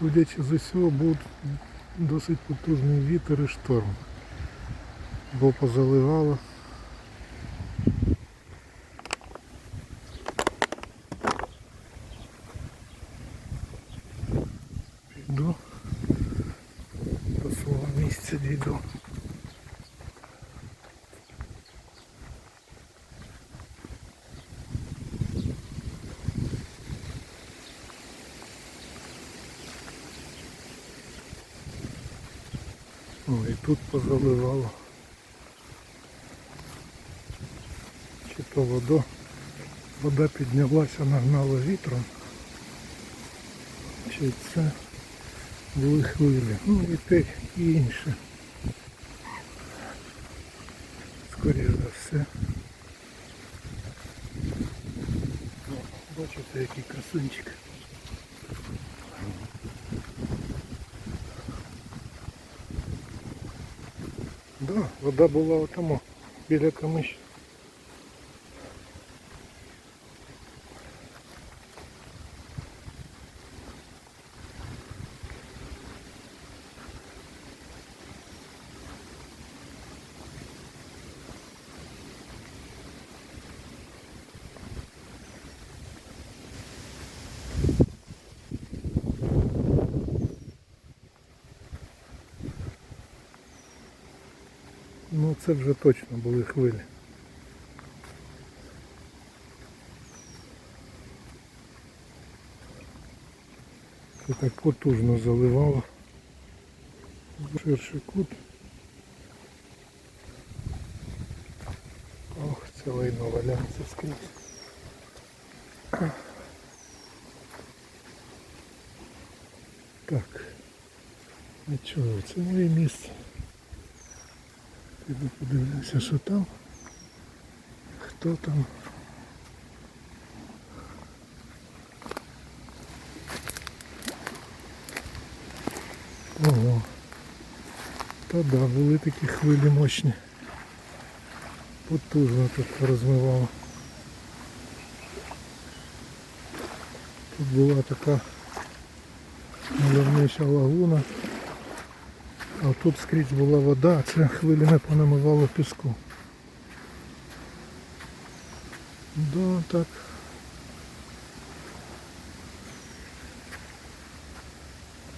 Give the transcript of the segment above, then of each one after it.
судячи з усього, був досить потужний вітер і шторм. Бо позаливало. О, і тут позаливало. Чи то вода, вода піднялася, нагнала вітром. Чи це були хвилі. Ну і те і інше. Скоріше за все. Бачите, який красунчик. Да, вода була отамо, біля камища. Ну це вже точно були хвилі. Це так потужно заливало. Ширший кут. Ох, це лайно валяється скрізь. Так. Нічого, це моє місце. Піду подивлюся, що там. Хто там. Ого. Та да, були такі хвилі мощні. Потужно тут розмивало. Тут була така мальовнича лагуна. А тут скрізь була вода, а це хвилями понамивало піску. Да, так.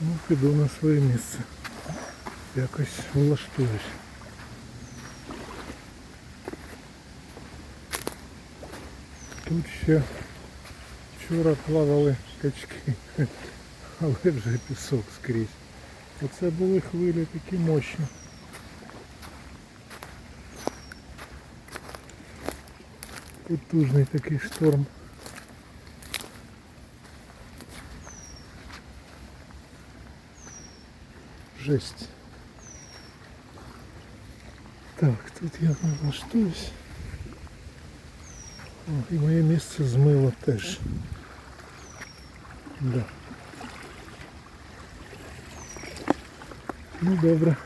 Ну, піду на своє місце. Якось влаштуюсь. Тут ще вчора плавали качки, але вже пісок скрізь. Оце були хвилі такі мощні. Потужний такий шторм. Жесть. Так, тут я не влаштуюсь. О, і моє місце змило теж. Да. Ну добре.